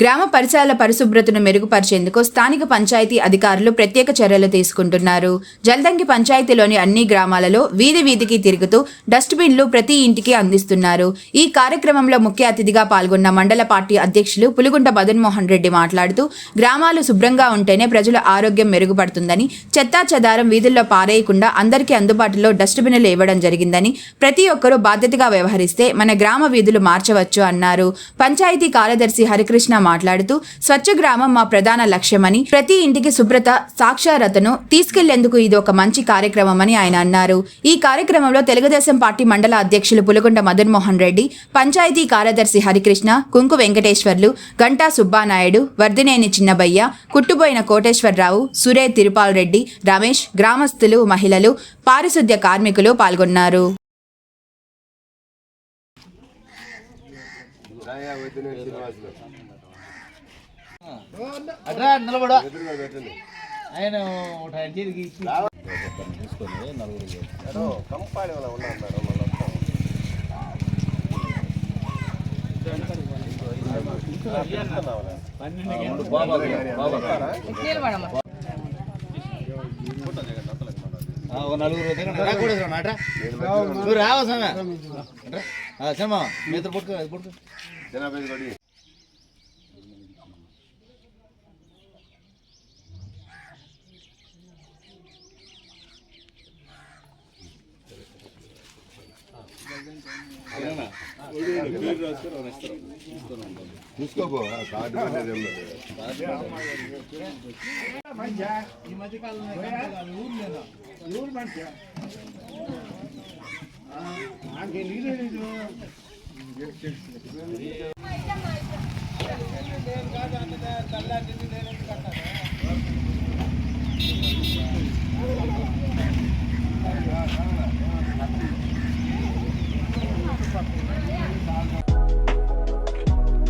గ్రామ పరిసరాల పరిశుభ్రతను మెరుగుపరిచేందుకు స్థానిక పంచాయతీ అధికారులు ప్రత్యేక చర్యలు తీసుకుంటున్నారు. జల్దంగి పంచాయతీలోని అన్ని గ్రామాలలో వీధి వీధికి తిరుగుతూ డస్ట్బిన్లు ప్రతి ఇంటికి అందిస్తున్నారు. ఈ కార్యక్రమంలో ముఖ్య అతిథిగా పాల్గొన్న మండల పార్టీ అధ్యక్షులు పులుగుంట మదన్మోహన్ రెడ్డి మాట్లాడుతూ గ్రామాలు శుభ్రంగా ఉంటేనే ప్రజల ఆరోగ్యం మెరుగుపడుతుందని చెత్తా చెదారం వీధుల్లో పారేయకుండా అందరికీ అందుబాటులో డస్ట్బిన్లు ఇవ్వడం జరిగిందని ప్రతి ఒక్కరూ బాధ్యతగా వ్యవహరిస్తే మన గ్రామ వీధులు మార్చవచ్చు అన్నారు. పంచాయతీ కార్యదర్శి హరికృష్ణ మాట్లాడుతూ స్వచ్ఛ గ్రామం మా ప్రధాన లక్ష్యమని ప్రతి ఇంటికి శుభ్రత సాక్షారతను తీసుకెళ్ళేందుకు ఇది ఒక మంచి కార్యక్రమమని ఆయన అన్నారు. ఈ కార్యక్రమంలో తెలుగుదేశం పార్టీ మండల అధ్యక్షులు పులుగుంట మదన్మోహన్ రెడ్డి పంచాయతీ కార్యదర్శి హరికృష్ణ కుంకు వెంకటేశ్వర్లు గంటా సుబ్బానాయుడు వర్ధినేని చిన్నబయ్య కుట్టుబోయిన కోటేశ్వరరావు సురే తిరుపాల్ రెడ్డి రమేష్ గ్రామస్తులు మహిళలు పారిశుద్ధ్య కార్మికులు పాల్గొన్నారు. అట్రా ఆయన ఒకటి ఆయన చేతికి ఇచ్చి. ఆ, ఒక నలుగురు దగ్గర రా కూడా చూడండి, అట్రా. నువ్వు రావా సినిమా మీ ఇద్దరు చూసుకోపో కార్డు అనేది ఏం లేదు. ఈ మధ్య కాలంలో ఊరు లేదా ఊరు